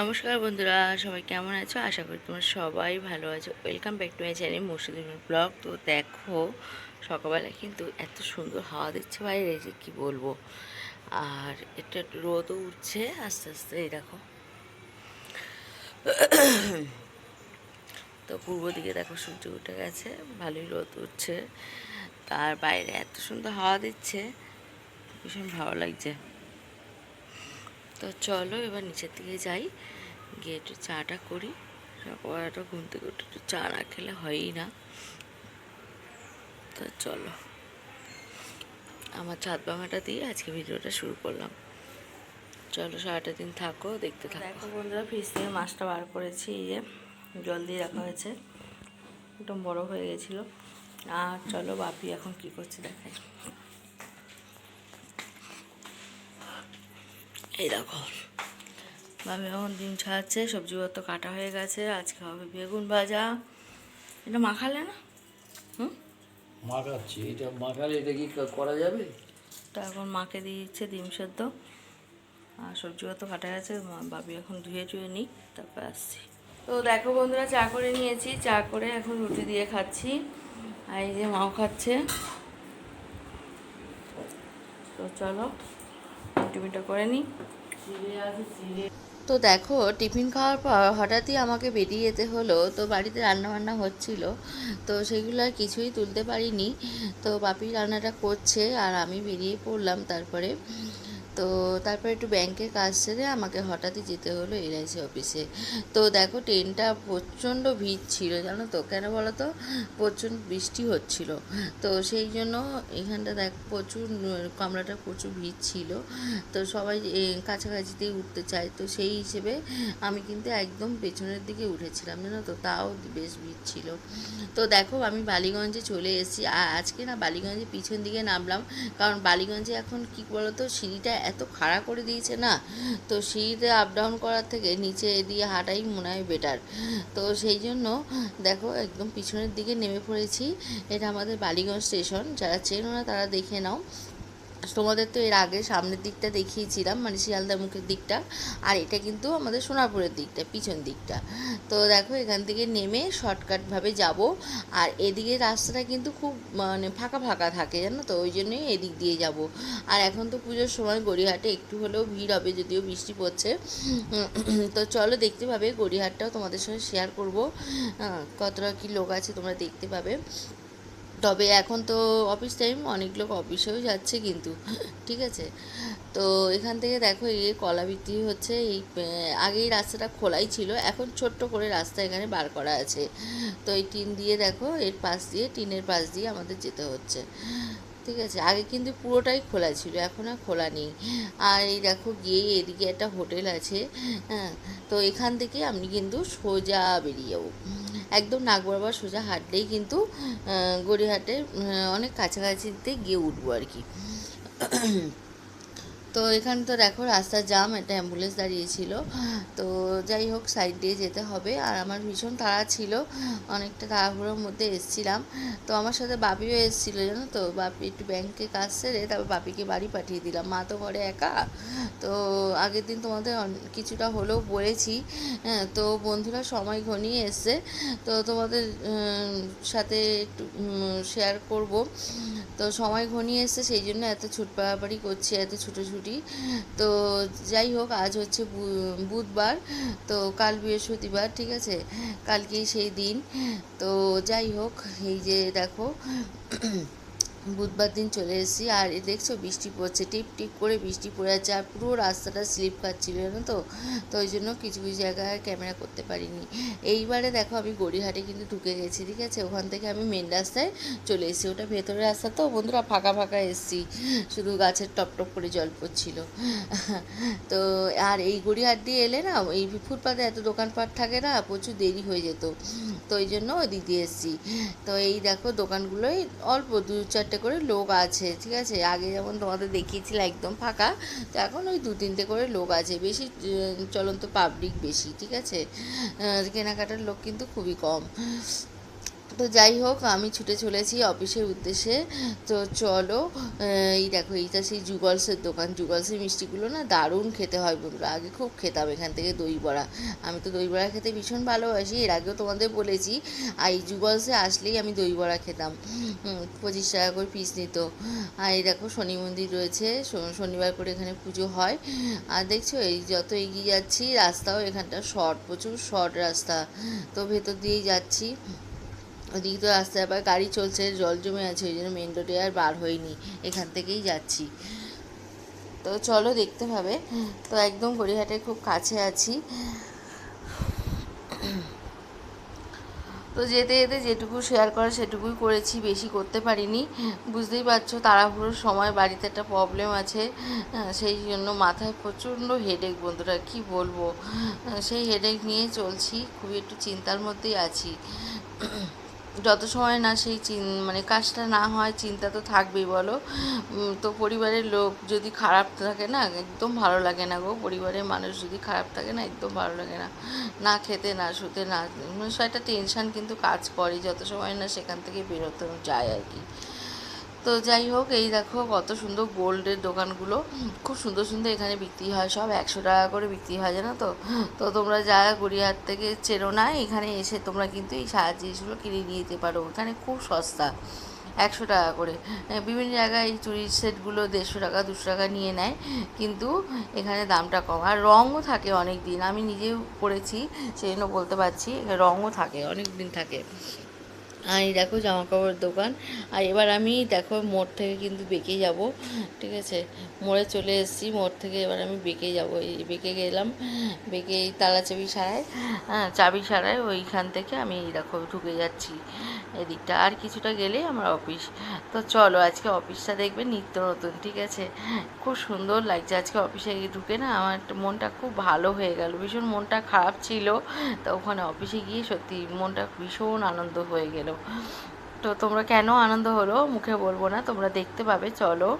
নমস্কার বন্ধুরা, সবাই কেমন আছো? আশা করি তোমরা সবাই ভালো আছো। Welcome back to my channel Murshidin blog. তো দেখো, সকালবেলা কিন্তু এত সুন্দর হাওয়া দিচ্ছে বাইরে যে কী বলব? আর এটা রোদও উঠছে, আস্তে আস্তে, এই দেখো। তো পূর্ব দিকে দেখো সূর্য উঠে গেছে, ভালোই রোদ উঠছে। তার বাইরে এত সুন্দর হাওয়া দিচ্ছে, ভীষণ ভালো লাগছে। তো চলো এবার নিচের দিকে যাই। গিয়ে একটু চাটা করি। সকালটা ঘুম থেকে উঠে একটু চা না খেলে হয়ই না। তো চলো। আমার ছাদ ভাঙাটা দিয়ে আজকে ভিডিওটা শুরু করলাম। চলো সারাটা দিন থাকো, দেখতে থাকো। দেখো বন্ধুরা, ফ্রিজ থেকে মাছটা বার করেছি এই যে জল দিয়ে রাখা হয়েছে। একদম বড় হয়ে গেছিল। আর চলো বাপি এখন কি করছে দেখাই। এই দেখো। ভাবে এখন ডিম ছাড়াচ্ছে সবজিপত্র কাটা হয়ে গেছে আজকে হবে বেগুন ভাজা। এটা মাখালে না? হুম? মাখাচ্ছি এটা মাখালে এটা কি করা যাবে? তো এখন মাকে দিয়ে দিচ্ছে ডিম সেদ্ধ। আর সবজিপত্র কাটা গেছে মা- বাবি এখন ধুয়ে টুয়ে নিই তারপর আসছি। তো দেখো বন্ধুরা চা করে নিয়েছি চা করে এখন রুটি দিয়ে খাচ্ছি। আর এই যে মাও খাচ্ছে। তো চলো। টিফিনটা করে নিই। তো দেখো, টিফিন খাওয়ার পর হঠাৎই আমাকে বেরিয়ে যেতে হলো। তো বাড়িতে রান্নাবান্না হচ্ছিল। তো সেগুলো আর কিছুই তুলতে পারিনি। তো বাপি রান্নাটা করছে আর আমি বেরিয়ে পড়লাম তারপরে। তো তারপরে একটু ব্যাংকের কাজ সেরে আমাকে হঠাৎই যেতে হলো এলআইসি অফিসে। তো দেখো ট্রেনটা প্রচণ্ড ভিড় ছিল জানো তো? কেন বলো তো প্রচণ্ড বৃষ্টি হচ্ছিল। তো সেই জন্য এখানটা দেখ প্রচুর উম, কামরাটা প্রচুর ভিড় ছিল। তো সবাই কাছাকাছিতেই উঠতে চায়। তো সেই হিসেবে আমি কিন্তু একদম পেছনের দিকে উঠেছিলাম জানো তো? তাও বেশ ভিড় ছিল। তো দেখো আমি বালিগঞ্জে চলে এসেছি। আজকে না বালিগঞ্জে পিছন দিকে নামলাম। কারণ বালিগঞ্জে এখন কি বলতো? সিঁড়িটা এত খাড়া করে দিয়েছে না? তো সিঁড়িতে আপ ডাউন করার থেকে নিচে দিয়ে হাঁটাই মনে হয় বেটার তো সেই জন্য দেখো একদম পিছনের দিকে নেমে পড়েছি। এটা আমাদের বালিগঞ্জ স্টেশন যারা চেনো না তারা দেখে নাও। তোমাদের তো এর আগে সামনের দিকটা দেখিয়েছিলাম মানে শিয়ালদার মুখের দিকটা, আর এটা কিন্তু আমাদের সোনারপুরের দিকটা, পিছন দিকটা। তো দেখো, এখান থেকে নেমে শর্টকাটভাবে যাব, আর এদিকে রাস্তাটা কিন্তু খুব মানে ফাঁকা ফাঁকা থাকে, জানো তো? ওই জন্যই এদিক দিয়ে যাব। আর এখন তো পুজোর সময় গড়িয়াহাটে একটু হলেও ভিড় হবে, যদিও বৃষ্টি পড়ছে। তো চলো, দেখতে পাবে, গড়িয়াহাটটাও তোমাদের সঙ্গে শেয়ার করব। কতটা কি লোক আছে তোমরা দেখতে পাবে। তবে এখন তো অফিস টাইম অনেক লোক অফিসেও যাচ্ছে কিন্তু, ঠিক আছে? তো এখান থেকে দেখো এই কলা বিক্রি হচ্ছে, এই আগেই রাস্তাটা খোলাই ছিল, এখন ছোট্ট করে রাস্তা এখানে বার করা আছে। তো এই টিন দিয়ে দেখো, এর পাশ দিয়ে, টিনের পাশ দিয়ে আমাদের যেতে হচ্ছে। ঠিক আছে, আগে কিন্তু পুরোটাই খোলা ছিল, এখন আর খোলা নেই। আর এই দেখো গিয়ে এদিকে একটা হোটেল আছে হ্যাঁ তো এখান থেকে আমি কিন্তু সোজা বেরিয়ে যাব। একদম নাক সোজা হাঁটলেই কিন্তু গড়িহাটে অনেক কাছাকাছিতে গিয়ে উঠবো আর কি। তো এখানে তো দেখো রাস্তার জাম একটা অ্যাম্বুলেন্স দাঁড়িয়েছিল। তো যাই হোক সাইড দিয়ে যেতে হবে। আর আমার ভীষণ তাড়া ছিল, অনেকটা তাড়াহুড়োর মধ্যে এসছিলাম। তো আমার সাথে বাপিও এসেছিল, জানো তো? বাপি একটু ব্যাংকে কাজ সেরে তারপর বাপিকে বাড়ি পাঠিয়ে দিলাম। মা তো ঘরে একা। তো আগের দিন তোমাদের কিছুটা হলেও বলেছি। হ্যাঁ তো বন্ধুরা সময় ঘনিয়ে এসছে। তো তোমাদের সাথে একটু শেয়ার করব। তো সময় ঘনিয়ে এসছে, সেই জন্য এত ছুট পাড়াপাড়ি করছি, এত ছুটোছুটি। তো যাই হোক, আজ হচ্ছে বুধবার, তো কাল বৃহস্পতিবার, ঠিক আছে? কালকেই সেই দিন। তো যাই হোক, এই যে দেখো বুধবার দিন চলে এসেছি। আর এ দেখছ, বৃষ্টি পড়ছে। টিপ টিপ করে বৃষ্টি পড়ে যাচ্ছে আর পুরো রাস্তাটা স্লিপ খাচ্ছিল, জানো তো? তো ওই জন্য কিছু কিছু জায়গায় ক্যামেরা করতে পারিনি। এইবারে দেখো, আমি গড়িহাটে কিন্তু ঢুকে গেছি, ঠিক আছে? ওখান থেকে আমি মেন রাস্তায় চলে এসেছি। ওটা ভেতরের রাস্তা তো? বন্ধুরা, ফাঁকা ফাঁকা এসেছি। শুধু গাছের টপ টপ করে জল পড়ছিল। তো আর এই গড়িহাট দিয়ে এলে না, এই ফুটপাতে এত দোকানপাট থাকে না, প্রচুর দেরি হয়ে যেত। তো ওই জন্য ওই দিক দিয়ে এসেছি। তো এই দেখো দোকানগুলোই অল্প দু চারটে করে লোক আছে, ঠিক আছে? আগে যেমন তোমাদের দেখিয়েছিল একদম ফাঁকা, তো এখন ওই দু তিনটে করে লোক আছে, বেশি চলন্ত পাবলিক বেশি, ঠিক আছে? কেনাকাটার লোক কিন্তু খুবই কম। তো যাই হোক, আমি ছুটে চলেছি অফিসের উদ্দেশ্যে। তো চলো এই দেখো, এইটা সেই জুগলসের দোকান। জুগলসের মিষ্টিগুলো না দারুণ খেতে হয় বন্ধুরা। আগে খুব খেতাম এখান থেকে দই বড়া। আমি তো দই বড়া খেতে ভীষণ ভালোবাসি। এর আগেও তোমাদের বলেছি, আর এই যুগলসে আসলেই আমি দই বড়া খেতাম। পঁচিশ টাকা করে পিস নিত। আর এই দেখো, শনি মন্দির রয়েছে। শনিবার করে এখানে পুজো হয়। আর দেখছ, এই যত এগিয়ে যাচ্ছি, রাস্তাও এখানটা শর্ট প্রচুর শর্ট রাস্তা। তো ভেতর দিয়েই যাচ্ছি। ওদিকে তো রাস্তায় আবার গাড়ি চলছে জল জমে আছে ওই জন্য মেন রোডে আর বার হইনি এখান থেকেই যাচ্ছি। তো চলো দেখতে পাবে তো একদম গড়িয়াহাটের খুব কাছে আছি। তো যেতে যেতে যেটুকু শেয়ার করা সেটুকুই করেছি বেশি করতে পারিনি। বুঝতেই পারছ তাড়াহুড়োর সময় বাড়িতে একটা প্রবলেম আছে। সেই জন্য মাথায় প্রচণ্ড হেডেক বন্ধুরা কি বলব? সেই হেডেক নিয়ে চলছি খুবই একটু চিন্তার মধ্যেই আছি। যত সময় না সেই চিন মানে কাজটা না হয়, চিন্তা তো থাকবেই, বলো। তো পরিবারের লোক যদি খারাপ থাকে না, একদম ভালো লাগে না গো। পরিবারের মানুষ যদি খারাপ থাকে না, একদম ভালো লাগে না। না খেতে, না শুতে, না মানে একটা টেনশান কিন্তু কাজ করে, যত সময় না সেখান থেকে বেরোতে যায় আর কি। তো যাই হোক, এই দেখো কত সুন্দর গোল্ডের দোকানগুলো। খুব সুন্দর সুন্দর এখানে বিক্রি হয়, সব একশো টাকা করে বিক্রি হয়, জানো তো? তো তোমরা যারা গড়িয়ার থেকে চেরো না, এখানে এসে তোমরা কিন্তু এই সারা জিনিসগুলো কিনে নিয়ে যেতে পারো। এখানে খুব সস্তা, একশো টাকা করে। বিভিন্ন জায়গায় এই চুরির সেটগুলো দেড়শো টাকা, দুশো টাকা নিয়ে নেয়, কিন্তু এখানে দামটা কম। আর রঙও থাকে অনেক দিন আমি নিজেও পরেছি সেই জন্য বলতে পারছি, রঙও থাকে অনেক দিন থাকে। আর এই দেখো জামা কাপড়ের দোকান। আর এবার আমি, দেখো, মোড় থেকে কিন্তু বেঁকে যাব, ঠিক আছে? মোড়ে চলে এসেছি, মোড় থেকে এবার আমি বেঁকে যাব। এই বেঁকে গেলাম, বেঁকে এই তালা চাবি সারায় হ্যাঁ চাবি সারায় ওইখান থেকে আমি এই দেখো, ঢুকে যাচ্ছি। এদিকটা আর কিছুটা গেলেই আমার অফিস। তো চলো আজকে অফিসটা দেখবে নিত্য নতুন, ঠিক আছে? খুব সুন্দর লাগছে আজকে অফিসে গিয়ে ঢুকে না, আমার মনটা খুব ভালো হয়ে গেল। ভীষণ মনটা খারাপ ছিল। তো ওখানে অফিসে গিয়ে সত্যি মনটা ভীষণ আনন্দ হয়ে গেল। তো তোমরা কেন আনন্দ হলো মুখে বলব না, তোমরা দেখতে পাবে, চলো।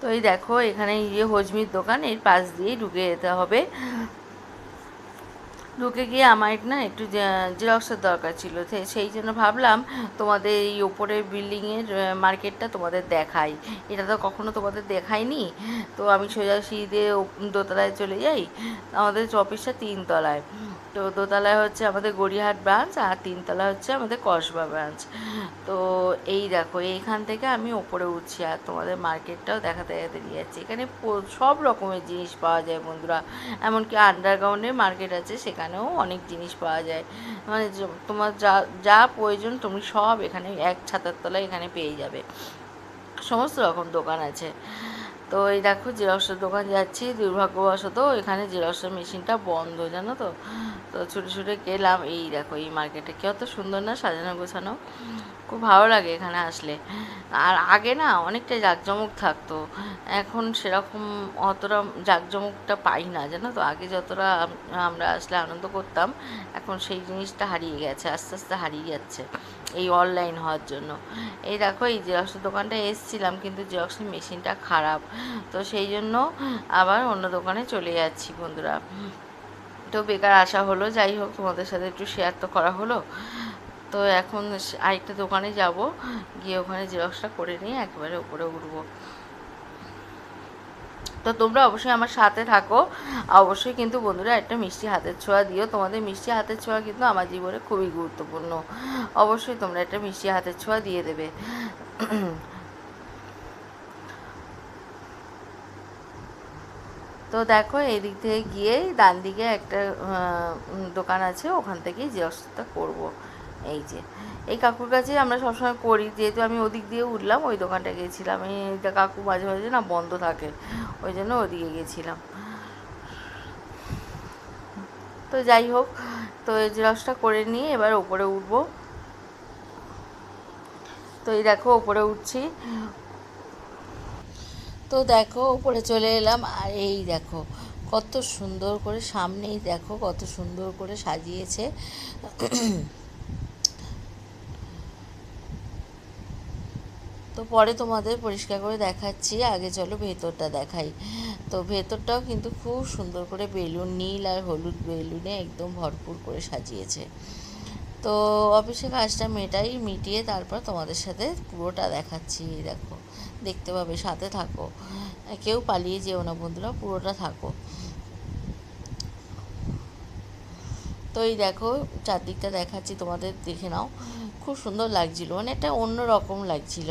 তো এই দেখো, এখানে এই যে হজমির দোকান, এর পাশ দিয়েই ঢুকে যেতে হবে। ঢুকে গিয়ে আমার না একটু জেরক্সের দরকার ছিল। সেই জন্য ভাবলাম তোমাদের এই ওপরের বিল্ডিংয়ের মার্কেটটা তোমাদের দেখাই। এটা তো কখনও তোমাদের দেখাইনি। তো আমি সোজা সিঁড়ি দিয়ে দোতলায় চলে যাই। আমাদের অফিসটা তিনতলায়। তো দোতলায় হচ্ছে আমাদের গড়িয়াহাট ব্রাঞ্চ আর তিনতলা হচ্ছে আমাদের কসবা ব্রাঞ্চ তো এই দেখো, এইখান থেকে আমি ওপরে উঠছি আর তোমাদের মার্কেটটাও দেখাতে দেখাতে নিয়ে যাচ্ছি। এখানে সব রকমের জিনিস পাওয়া যায় বন্ধুরা। এমনকি আন্ডারগ্রাউন্ডের মার্কেট আছে, সেখানেও অনেক জিনিস পাওয়া যায়। মানে তোমার যা যা প্রয়োজন তুমি সব এখানে এক ছাতার তলায় এখানে পেয়ে যাবে। সমস্ত রকম দোকান আছে। তো এই দেখো জেরক্সের দোকান যাচ্ছি, দুর্ভাগ্যবশত এখানে জেরক্সের মেশিনটা বন্ধ, জানো তো? তো ছুটে ছুটে গেলাম, এই দেখো, এই মার্কেটে। কত সুন্দর না সাজানো গোছানো? খুব ভালো লাগে এখানে আসলে। আর আগে না অনেকটা জাঁকজমক থাকতো। এখন সেরকম অতটা জাঁকজমকটা পাই না, জানো তো? আগে যতটা আমরা আসলে আনন্দ করতাম, এখন সেই জিনিসটা হারিয়ে গেছে, আস্তে আস্তে হারিয়ে যাচ্ছে। এই অনলাইন হওয়ার জন্য। এই দেখো, এই জেরক্সের দোকানটা এসছিলাম, কিন্তু জেরক্সের মেশিনটা খারাপ। তো সেই জন্য আবার অন্য দোকানে চলে যাচ্ছি বন্ধুরা। তো বেকার আসা হলো, যাই হোক, তোমাদের সাথে একটু শেয়ার তো করা হলো। তো এখন আরেকটা দোকানে যাব, গিয়ে ওখানে জেরক্সটা করে নিয়ে একেবারে উপরে উঠবো। তো তোমরা অবশ্যই আমার সাথে থাকো। অবশ্যই কিন্তু বন্ধুরা একটা মিষ্টি হাতের ছোঁয়া দিও। তোমাদের মিষ্টি হাতের ছোঁয়া কিন্তু আমার জীবনে খুবই গুরুত্বপূর্ণ। অবশ্যই তোমরা একটা মিষ্টি হাতের ছোঁয়া দিয়ে দেবে। তো দেখো এই দিক থেকে গিয়ে ডান দিকে একটা দোকান আছে। ওখান থেকেই জেরক্সটা করব। এই যে, এই কাকুর কাছে আমরা সবসময় করি, যেহেতু আমি ওদিক দিয়ে উঠলাম, ওই দোকানটা গেছিলাম। এই কাকু মাঝে মাঝে না বন্ধ থাকে, ওই জন্য ওদিকে গেছিলাম। তো যাই হোক, তো এই জেরক্সটা করে নিয়ে এবার ওপরে উঠবো। তো এই দেখো, ওপরে উঠছি। তো দেখো উপরে চলে এলাম, আর এই দেখো, কত সুন্দর করে সামনেই দেখো, কত সুন্দর করে সাজিয়েছে। তো পরে তোমাদের পরিষ্কার করে দেখাচ্ছি। আগে চলো ভেতরটা দেখাই। তো ভেতরটাও কিন্তু খুব সুন্দর করে বেলুন, নীল আর হলুদ বেলুনে একদম ভরপুর করে সাজিয়েছে। তো অফিসে কাজটা মেটাই, মিটিয়ে তারপর তোমাদের সাথে পুরোটা দেখাচ্ছি, দেখো। দেখতে পাবে, সাথে থাকো। কেউ পালিয়ে যেও না বন্ধুরা, পুরোটা থাকো। তো এই দেখো, চারদিকটা দেখাচ্ছি, তোমাদের দেখে নাও। খুব সুন্দর লাগছিল মানে একটা অন্য রকম লাগছিল।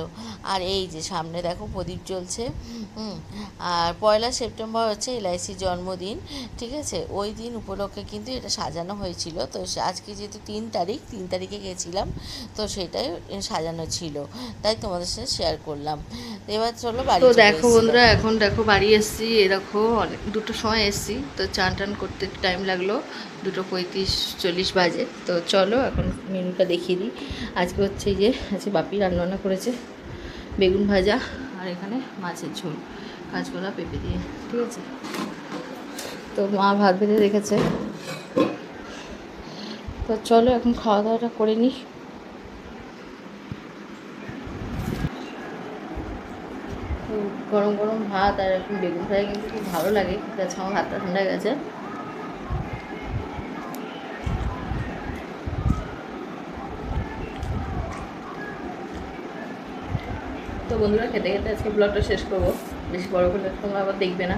আর এই যে সামনে দেখো প্রদীপ জ্বলছে। হুম আর পয়লা সেপ্টেম্বর হচ্ছে এলআইসির জন্মদিন ঠিক আছে? ওই দিন উপলক্ষে কিন্তু এটা সাজানো হয়েছিল। তো সে- আজকে যেহেতু তিন তারিখ তিন তারিখে গেছিলাম তো সেটাই সাজানো ছিল। তাই তোমাদের সাথে শেয়ার করলাম। এবার চলো বাড়ি তো দেখো বন্ধুরা এখন দেখো বাড়ি এসছি। এরকম অনেক দুটোর সময় এসছি। তো চান টান করতে টাইম লাগল। দুটো পঁয়ত্রিশ চল্লিশ বাজে। তো চলো এখন মেনুটা দেখিয়ে দিই। আজকে হচ্ছে যে আজকে বাপি রান্নাবান্না করেছে। বেগুন ভাজা। আর এখানে মাছের ঝোল। কাঁচকলা, পেঁপে দিয়ে, ঠিক আছে? তো মা ভাত বেঁধে রেখেছে। তো চলো এখন খাওয়া দাওয়াটা করে তো গরম গরম ভাত আর এখন বেগুন ফ্রাই কিন্তু খুব ভালো লাগে। আমার ভাতটা ঠান্ডা গেছে। তো বন্ধুরা খেতে খেতে আজকে ব্লগটা শেষ করব। বেশি বড় করলে তোমরা আবার দেখবে না।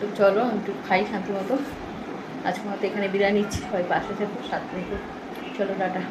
তো চলো একটু খাই শান্তি মতো। আজকে মতো এখানে বিরিয়ানি নিচ্ছি। সবাই পাশে থাকব সাথে থেকো। চলো, টাটা।